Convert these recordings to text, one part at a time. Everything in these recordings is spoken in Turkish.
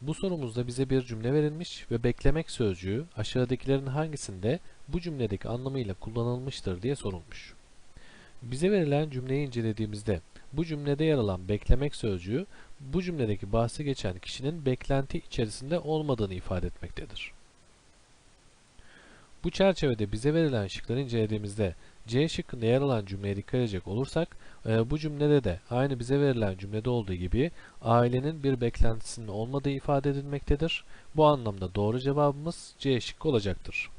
Bu sorumuzda bize bir cümle verilmiş ve beklemek sözcüğü aşağıdakilerin hangisinde bu cümledeki anlamıyla kullanılmıştır diye sorulmuş. Bize verilen cümleyi incelediğimizde bu cümlede yer alan beklemek sözcüğü bu cümledeki bahsi geçen kişinin beklenti içerisinde olmadığını ifade etmektedir. Bu çerçevede bize verilen şıkları incelediğimizde C şıkkında yer alan cümleye dikkat edecek olursak e, bu cümlede de aynı bize verilen cümlede olduğu gibi ailenin bir beklentisinin olmadığı ifade edilmektedir. Bu anlamda doğru cevabımız C şıkkı olacaktır.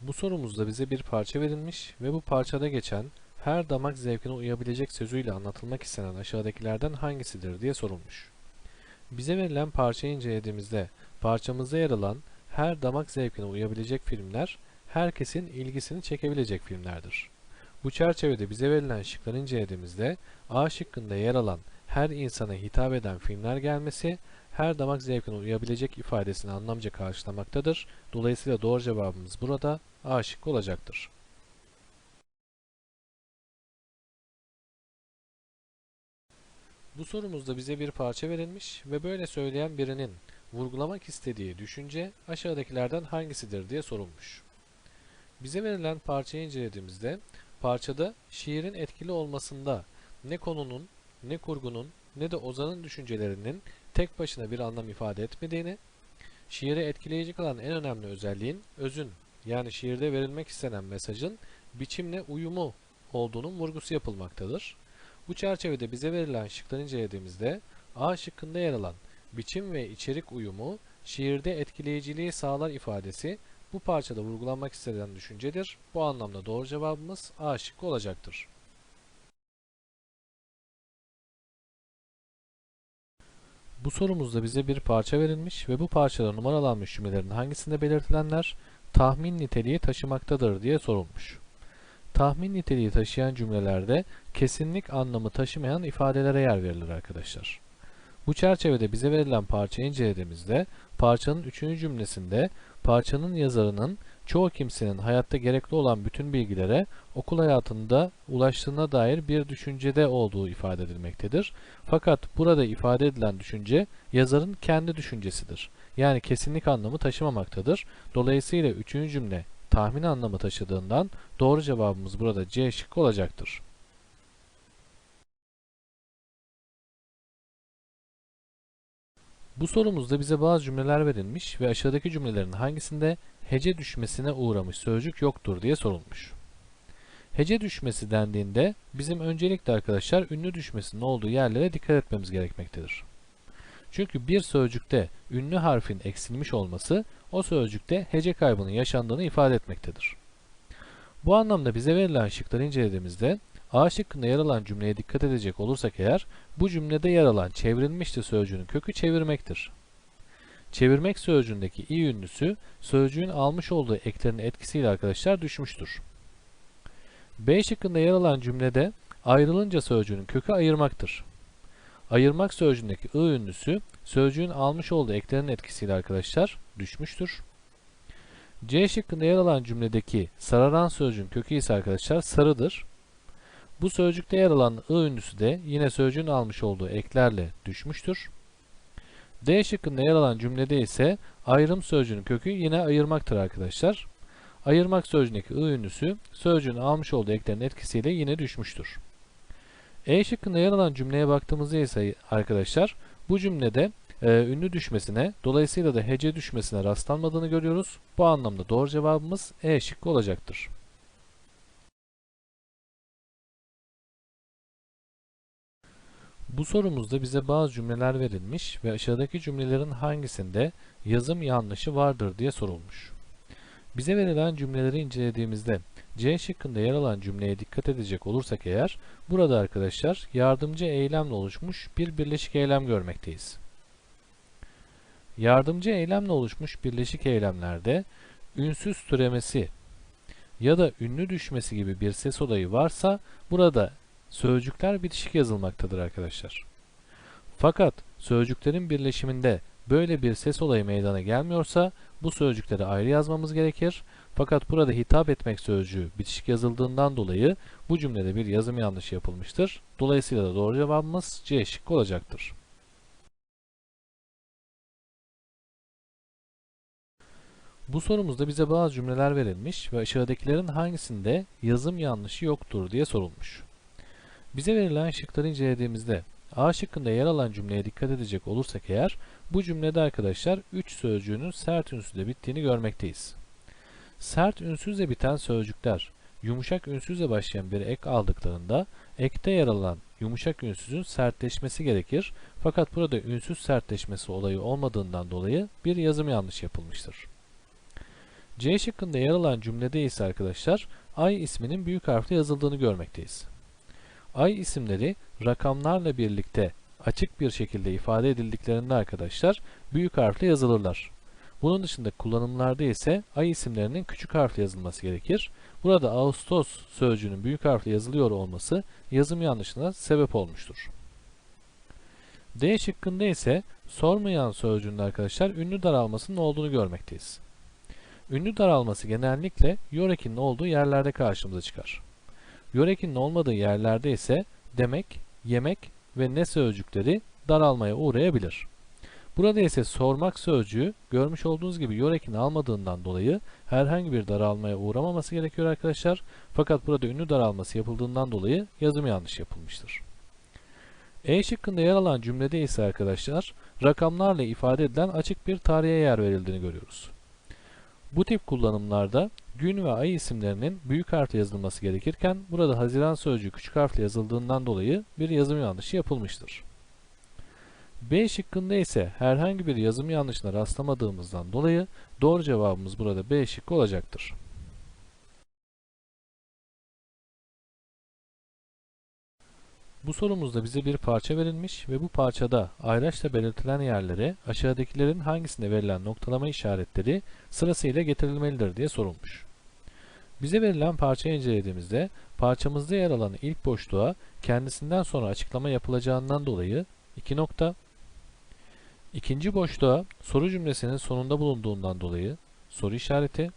Bu sorumuzda bize bir parça verilmiş ve bu parçada geçen her damak zevkine uyabilecek sözüyle anlatılmak istenen aşağıdakilerden hangisidir diye sorulmuş. Bize verilen parçayı incelediğimizde parçamızda yer alan her damak zevkine uyabilecek filmler herkesin ilgisini çekebilecek filmlerdir. Bu çerçevede bize verilen şıkları incelediğimizde A şıkkında yer alan her insana hitap eden filmler gelmesi her damak zevkine uyabilecek ifadesini anlamca karşılamaktadır. Dolayısıyla doğru cevabımız burada A şıkkı olacaktır. Bu sorumuzda bize bir parça verilmiş ve böyle söyleyen birinin vurgulamak istediği düşünce aşağıdakilerden hangisidir diye sorulmuş. Bize verilen parçayı incelediğimizde parçada şiirin etkili olmasında ne konunun, ne kurgunun, ne de ozanın düşüncelerinin tek başına bir anlam ifade etmediğini, şiiri etkileyici kılan en önemli özelliğin özün yani şiirde verilmek istenen mesajın biçimle uyumu olduğunun vurgusu yapılmaktadır. Bu çerçevede bize verilen şıkları incelediğimizde A şıkkında yer alan biçim ve içerik uyumu şiirde etkileyiciliği sağlar ifadesi bu parçada vurgulanmak istenen düşüncedir. Bu anlamda doğru cevabımız A şıkkı olacaktır. Bu sorumuzda bize bir parça verilmiş ve bu parçada numaralanmış cümlelerin hangisinde belirtilenler tahmin niteliği taşımaktadır diye sorulmuş. Tahmin niteliği taşıyan cümlelerde kesinlik anlamı taşımayan ifadelere yer verilir arkadaşlar. Bu çerçevede bize verilen parçayı incelediğimizde parçanın üçüncü cümlesinde parçanın yazarının çoğu kimsenin hayatta gerekli olan bütün bilgilere okul hayatında ulaştığına dair bir düşüncede olduğu ifade edilmektedir. Fakat burada ifade edilen düşünce yazarın kendi düşüncesidir. Yani kesinlik anlamı taşımamaktadır. Dolayısıyla üçüncü cümle tahmin anlamı taşıdığından doğru cevabımız burada C şıkkı olacaktır. Bu sorumuzda bize bazı cümleler verilmiş ve aşağıdaki cümlelerin hangisinde hece düşmesine uğramış sözcük yoktur diye sorulmuş. Hece düşmesi dendiğinde bizim öncelikle arkadaşlar ünlü düşmesinin olduğu yerlere dikkat etmemiz gerekmektedir. Çünkü bir sözcükte ünlü harfin eksilmiş olması o sözcükte hece kaybının yaşandığını ifade etmektedir. Bu anlamda bize verilen şıkları incelediğimizde A şıkkında yer alan cümleye dikkat edecek olursak eğer bu cümlede yer alan çevrilmiştir sözcüğünün kökü çevirmektir. Çevirmek sözcüğündeki i ünlüsü sözcüğün almış olduğu eklerin etkisiyle arkadaşlar düşmüştür. B şıkkında yer alan cümlede ayrılınca sözcüğünün kökü ayırmaktır. Ayırmak sözcüğündeki ı ünlüsü sözcüğün almış olduğu eklerin etkisiyle arkadaşlar düşmüştür. C şıkkında yer alan cümledeki sararan sözcüğün kökü ise arkadaşlar sarıdır. Bu sözcükte yer alan ı ünlüsü de yine sözcüğün almış olduğu eklerle düşmüştür. D şıkkında yer alan cümlede ise ayrım sözcüğünün kökü yine ayırmaktır arkadaşlar. Ayırmak sözcüğündeki ı ünlüsü sözcüğün almış olduğu eklerin etkisiyle yine düşmüştür. E şıkkında yer alan cümleye baktığımızda ise arkadaşlar bu cümlede e, ünlü düşmesine dolayısıyla da hece düşmesine rastlanmadığını görüyoruz. Bu anlamda doğru cevabımız E şıkkı olacaktır. Bu sorumuzda bize bazı cümleler verilmiş ve aşağıdaki cümlelerin hangisinde yazım yanlışı vardır diye sorulmuş. Bize verilen cümleleri incelediğimizde C şıkkında yer alan cümleye dikkat edecek olursak eğer burada arkadaşlar yardımcı eylemle oluşmuş bir birleşik eylem görmekteyiz. Yardımcı eylemle oluşmuş birleşik eylemlerde ünsüz türemesi ya da ünlü düşmesi gibi bir ses olayı varsa burada sözcükler bitişik yazılmaktadır arkadaşlar. Fakat sözcüklerin birleşiminde böyle bir ses olayı meydana gelmiyorsa bu sözcükleri ayrı yazmamız gerekir. Fakat burada hitap etmek sözcüğü bitişik yazıldığından dolayı bu cümlede bir yazım yanlışı yapılmıştır. Dolayısıyla da doğru cevabımız C şıkkı olacaktır. Bu sorumuzda bize bazı cümleler verilmiş ve aşağıdakilerin hangisinde yazım yanlışı yoktur diye sorulmuş. Bize verilen şıkları incelediğimizde A şıkkında yer alan cümleye dikkat edecek olursak eğer bu cümlede arkadaşlar 3 sözcüğünün sert ünsüzle bittiğini görmekteyiz. Sert ünsüzle biten sözcükler yumuşak ünsüzle başlayan bir ek aldıklarında ekte yer alan yumuşak ünsüzün sertleşmesi gerekir. Fakat burada ünsüz sertleşmesi olayı olmadığından dolayı bir yazım yanlış yapılmıştır. C şıkkında yer alan cümlede ise arkadaşlar ay isminin büyük harfle yazıldığını görmekteyiz. Ay isimleri rakamlarla birlikte açık bir şekilde ifade edildiklerinde arkadaşlar büyük harfle yazılırlar. Bunun dışında kullanımlarda ise ay isimlerinin küçük harfle yazılması gerekir. Burada Ağustos sözcüğünün büyük harfle yazılıyor olması yazım yanlışına sebep olmuştur. D şıkkında ise sormayan sözcüğünde arkadaşlar ünlü daralmasının olduğunu görmekteyiz. Ünlü daralması genellikle yorekinin olduğu yerlerde karşımıza çıkar. Yorekinin olmadığı yerlerde ise demek, yemek ve ne sözcükleri daralmaya uğrayabilir. Burada ise sormak sözcüğü görmüş olduğunuz gibi yorekini almadığından dolayı herhangi bir daralmaya uğramaması gerekiyor arkadaşlar. Fakat burada ünlü daralması yapıldığından dolayı yazım yanlış yapılmıştır. E şıkkında yer alan cümlede ise arkadaşlar rakamlarla ifade edilen açık bir tarihe yer verildiğini görüyoruz. Bu tip kullanımlarda gün ve ay isimlerinin büyük harfle yazılması gerekirken burada Haziran sözcüğü küçük harfle yazıldığından dolayı bir yazım yanlışı yapılmıştır. B şıkkında ise herhangi bir yazım yanlışına rastlamadığımızdan dolayı doğru cevabımız burada B şıkkı olacaktır. Bu sorumuzda bize bir parça verilmiş ve bu parçada ayraçla belirtilen yerlere aşağıdakilerin hangisinde verilen noktalama işaretleri sırasıyla getirilmelidir diye sorulmuş. Bize verilen parçayı incelediğimizde parçamızda yer alan ilk boşluğa kendisinden sonra açıklama yapılacağından dolayı 2 nokta, ikinci boşluğa soru cümlesinin sonunda bulunduğundan dolayı soru işareti,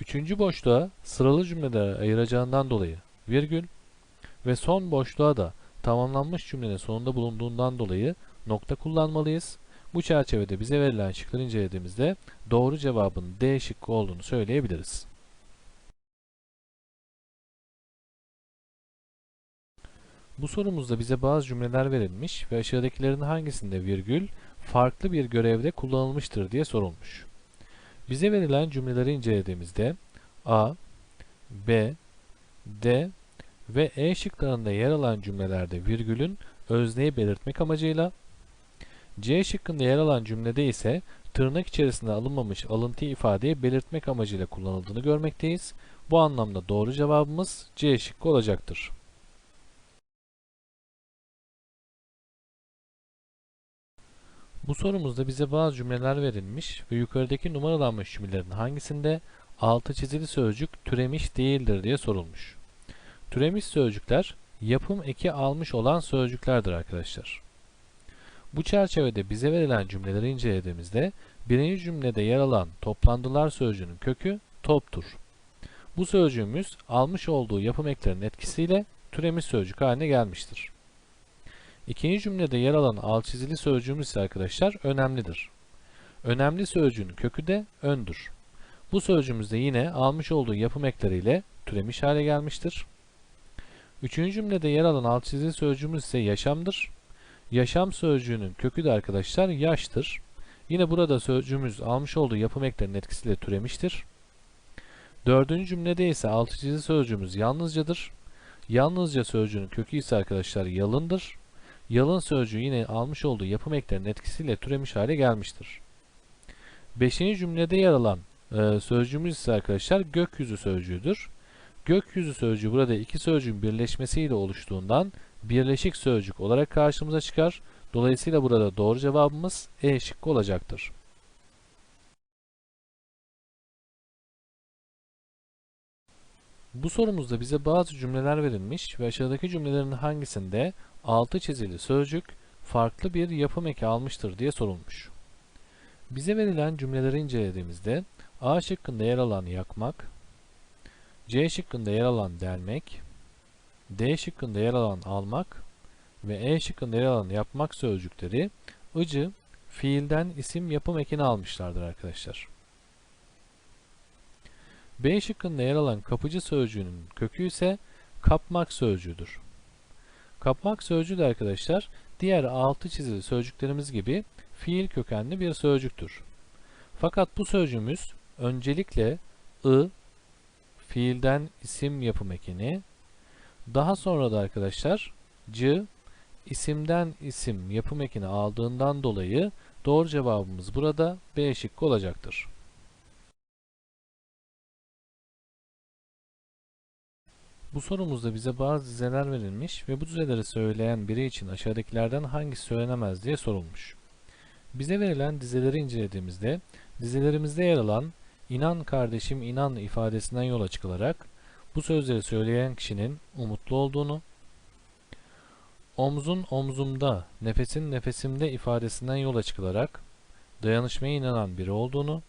üçüncü boşluğa sıralı cümlelere ayıracağından dolayı virgül, ve son boşluğa da tamamlanmış cümlenin sonunda bulunduğundan dolayı nokta kullanmalıyız. Bu çerçevede bize verilen şıkları incelediğimizde doğru cevabın D şıkkı olduğunu söyleyebiliriz. Bu sorumuzda bize bazı cümleler verilmiş ve aşağıdakilerin hangisinde virgül farklı bir görevde kullanılmıştır diye sorulmuş. Bize verilen cümleleri incelediğimizde A, B, D ve E şıklarında yer alan cümlelerde virgülün özneyi belirtmek amacıyla, C şıkkında yer alan cümlede ise tırnak içerisinde alınmamış alıntı ifadeyi belirtmek amacıyla kullanıldığını görmekteyiz. Bu anlamda doğru cevabımız C şıkkı olacaktır. Bu sorumuzda bize bazı cümleler verilmiş ve yukarıdaki numaralanmış cümlelerin hangisinde altı çizili sözcük türemiş değildir diye sorulmuş. Türemiş sözcükler yapım eki almış olan sözcüklerdir arkadaşlar. Bu çerçevede bize verilen cümleleri incelediğimizde birinci cümlede yer alan toplandılar sözcüğünün kökü toptur. Bu sözcüğümüz almış olduğu yapım eklerinin etkisiyle türemiş sözcük haline gelmiştir. İkinci cümlede yer alan alt çizili sözcüğümüz ise arkadaşlar önemlidir. Önemli sözcüğün kökü de öndür. Bu sözcüğümüz de yine almış olduğu yapım ekleriyle türemiş hale gelmiştir. Üçüncü cümlede yer alan alt çizili sözcüğümüz ise yaşamdır. Yaşam sözcüğünün kökü de arkadaşlar yaştır. Yine burada sözcüğümüz almış olduğu yapım eklerinin etkisiyle türemiştir. Dördüncü cümlede ise alt çizili sözcüğümüz yalnızcadır. Yalnızca sözcüğünün kökü ise arkadaşlar yalındır. Yalın sözcüğü yine almış olduğu yapım eklerinin etkisiyle türemiş hale gelmiştir. Beşinci cümlede yer alan e, sözcüğümüz ise arkadaşlar gökyüzü sözcüğüdür. Gökyüzü sözcüğü burada iki sözcüğün birleşmesiyle oluştuğundan birleşik sözcük olarak karşımıza çıkar. Dolayısıyla burada doğru cevabımız E şıkkı olacaktır. Bu sorumuzda bize bazı cümleler verilmiş ve aşağıdaki cümlelerin hangisinde altı çizili sözcük farklı bir yapım eki almıştır diye sorulmuş. Bize verilen cümleleri incelediğimizde A şıkkında yer alan yakmak, C şıkkında yer alan delmek, D şıkkında yer alan almak ve E şıkkında yer alan yapmak sözcükleri ıcı fiilden isim yapım ekini almışlardır arkadaşlar. B şıkkında yer alan kapıcı sözcüğünün kökü ise kapmak sözcüğüdür. Kapmak sözcüğü de arkadaşlar diğer altı çizili sözcüklerimiz gibi fiil kökenli bir sözcüktür. Fakat bu sözcüğümüz öncelikle ı fiilden isim yapım ekini daha sonra da arkadaşlar c isimden isim yapım ekini aldığından dolayı doğru cevabımız burada B şıkkı olacaktır. Bu sorumuzda bize bazı dizeler verilmiş ve bu dizeleri söyleyen biri için aşağıdakilerden hangisi söylenemez diye sorulmuş. Bize verilen dizeleri incelediğimizde dizelerimizde yer alan inan kardeşim inan ifadesinden yola çıkılarak bu sözleri söyleyen kişinin umutlu olduğunu, omzun omzumda, nefesin nefesimde ifadesinden yola çıkılarak dayanışmaya inanan biri olduğunu,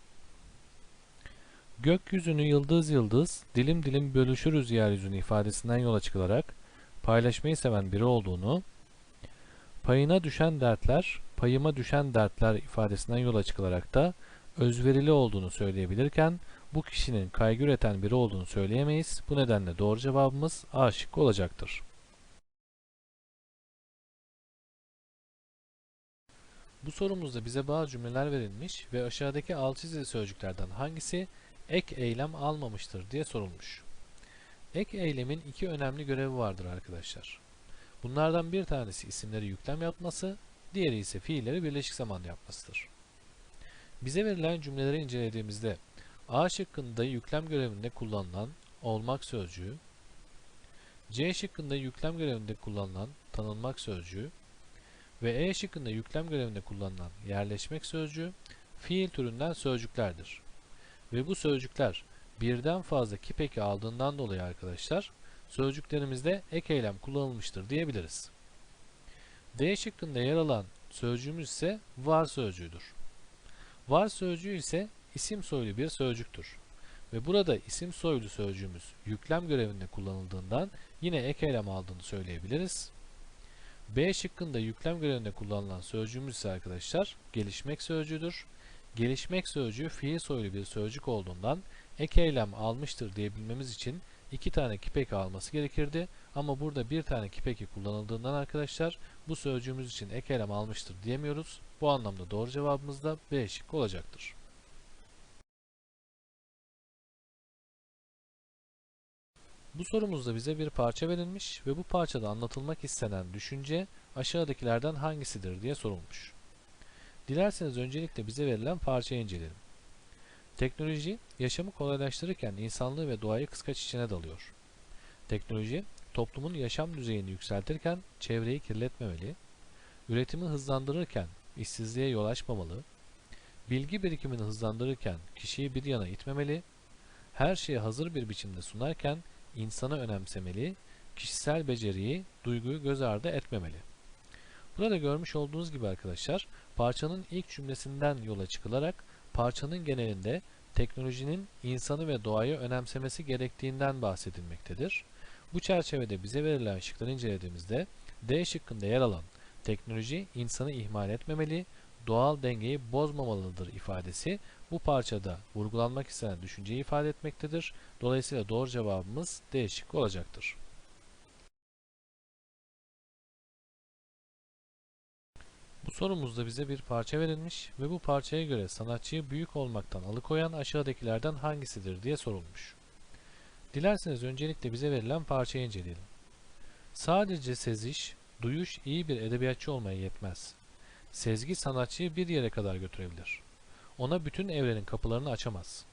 gökyüzünü yıldız yıldız, dilim dilim bölüşürüz yeryüzünü ifadesinden yola çıkılarak paylaşmayı seven biri olduğunu, payına düşen dertler, payıma düşen dertler ifadesinden yola çıkılarak da özverili olduğunu söyleyebilirken, bu kişinin kaygı üreten biri olduğunu söyleyemeyiz. Bu nedenle doğru cevabımız A şıkkı olacaktır. Bu sorumuzda bize bazı cümleler verilmiş ve aşağıdaki alt çizili sözcüklerden hangisi ek eylem almamıştır diye sorulmuş. Ek eylemin iki önemli görevi vardır arkadaşlar. Bunlardan bir tanesi isimleri yüklem yapması, diğeri ise fiilleri birleşik zamanda yapmasıdır. Bize verilen cümleleri incelediğimizde A şıkkında yüklem görevinde kullanılan olmak sözcüğü, C şıkkında yüklem görevinde kullanılan tanınmak sözcüğü ve E şıkkında yüklem görevinde kullanılan yerleşmek sözcüğü fiil türünden sözcüklerdir. Ve bu sözcükler birden fazla kipeki aldığından dolayı arkadaşlar sözcüklerimizde ek eylem kullanılmıştır diyebiliriz. D şıkkında yer alan sözcüğümüz ise var sözcüğüdür. Var sözcüğü ise isim soylu bir sözcüktür. Ve burada isim soylu sözcüğümüz yüklem görevinde kullanıldığından yine ek eylem aldığını söyleyebiliriz. B şıkkında yüklem görevinde kullanılan sözcüğümüz ise arkadaşlar gelişmek sözcüğüdür. Gelişmek sözcüğü fiil soylu bir sözcük olduğundan ek eylem almıştır diyebilmemiz için iki tane kipeki alması gerekirdi. Ama burada bir tane kipeki kullanıldığından arkadaşlar bu sözcüğümüz için ek eylem almıştır diyemiyoruz. Bu anlamda doğru cevabımız da B şıkkı olacaktır. Bu sorumuzda bize bir parça verilmiş ve bu parçada anlatılmak istenen düşünce aşağıdakilerden hangisidir diye sorulmuş. Dilerseniz öncelikle bize verilen parçayı inceleyelim. Teknoloji, yaşamı kolaylaştırırken insanlığı ve doğayı kıskaç içine dalıyor. Teknoloji, toplumun yaşam düzeyini yükseltirken çevreyi kirletmemeli, üretimi hızlandırırken işsizliğe yol açmamalı, bilgi birikimini hızlandırırken kişiyi bir yana itmemeli, her şeyi hazır bir biçimde sunarken insanı önemsemeli, kişisel beceriyi, duyguyu göz ardı etmemeli. Burada görmüş olduğunuz gibi arkadaşlar, parçanın ilk cümlesinden yola çıkılarak parçanın genelinde teknolojinin insanı ve doğayı önemsemesi gerektiğinden bahsedilmektedir. Bu çerçevede bize verilen şıkları incelediğimizde D şıkkında yer alan teknoloji insanı ihmal etmemeli, doğal dengeyi bozmamalıdır ifadesi bu parçada vurgulanmak istenen düşünceyi ifade etmektedir. Dolayısıyla doğru cevabımız D şıkkı olacaktır. Bu sorumuzda bize bir parça verilmiş ve bu parçaya göre sanatçıyı büyük olmaktan alıkoyan aşağıdakilerden hangisidir diye sorulmuş. Dilerseniz öncelikle bize verilen parçayı inceleyelim. Sadece seziş, duyuş iyi bir edebiyatçı olmaya yetmez. Sezgi sanatçıyı bir yere kadar götürebilir. Ona bütün evrenin kapılarını açamaz.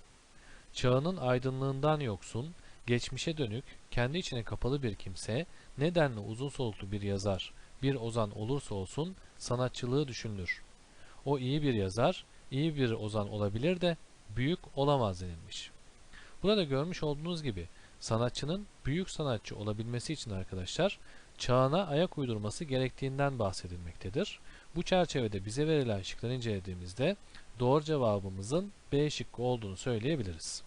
Çağının aydınlığından yoksun, geçmişe dönük, kendi içine kapalı bir kimse, nedenle uzun soluklu bir yazar, bir ozan olursa olsun sanatçılığı düşünülür. O iyi bir yazar, iyi bir ozan olabilir de büyük olamaz denilmiş. Burada görmüş olduğunuz gibi sanatçının büyük sanatçı olabilmesi için arkadaşlar çağına ayak uydurması gerektiğinden bahsedilmektedir. Bu çerçevede bize verilen şıkları incelediğimizde doğru cevabımızın B şıkkı olduğunu söyleyebiliriz.